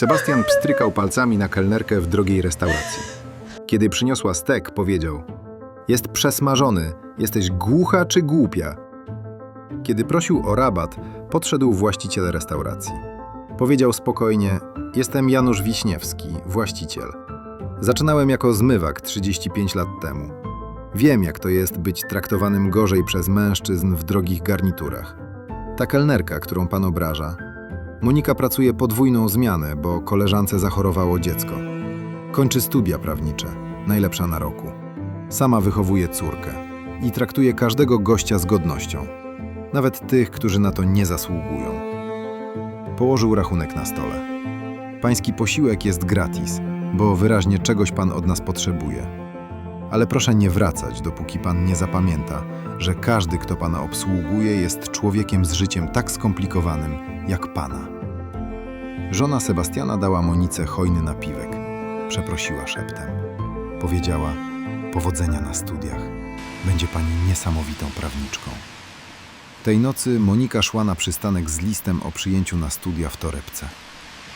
Sebastian pstrykał palcami na kelnerkę w drogiej restauracji. Kiedy przyniosła stek, powiedział: Jest przesmażony, jesteś głucha czy głupia? Kiedy prosił o rabat, podszedł właściciel restauracji. Powiedział spokojnie: Jestem Janusz Wiśniewski, właściciel. Zaczynałem jako zmywak 35 lat temu. Wiem, jak to jest być traktowanym gorzej przez mężczyzn w drogich garniturach. Ta kelnerka, którą pan obraża, Monika pracuje podwójną zmianę, bo koleżance zachorowało dziecko. Kończy studia prawnicze, najlepsza na roku. Sama wychowuje córkę i traktuje każdego gościa z godnością, nawet tych, którzy na to nie zasługują. Położył rachunek na stole. Pański posiłek jest gratis, bo wyraźnie czegoś pan od nas potrzebuje. Ale proszę nie wracać, dopóki pan nie zapamięta, że każdy, kto pana obsługuje, jest człowiekiem z życiem tak skomplikowanym jak pana. Żona Sebastiana dała Monice hojny napiwek. Przeprosiła szeptem. Powiedziała: Powodzenia na studiach. Będzie pani niesamowitą prawniczką. Tej nocy Monika szła na przystanek z listem o przyjęciu na studia w torebce.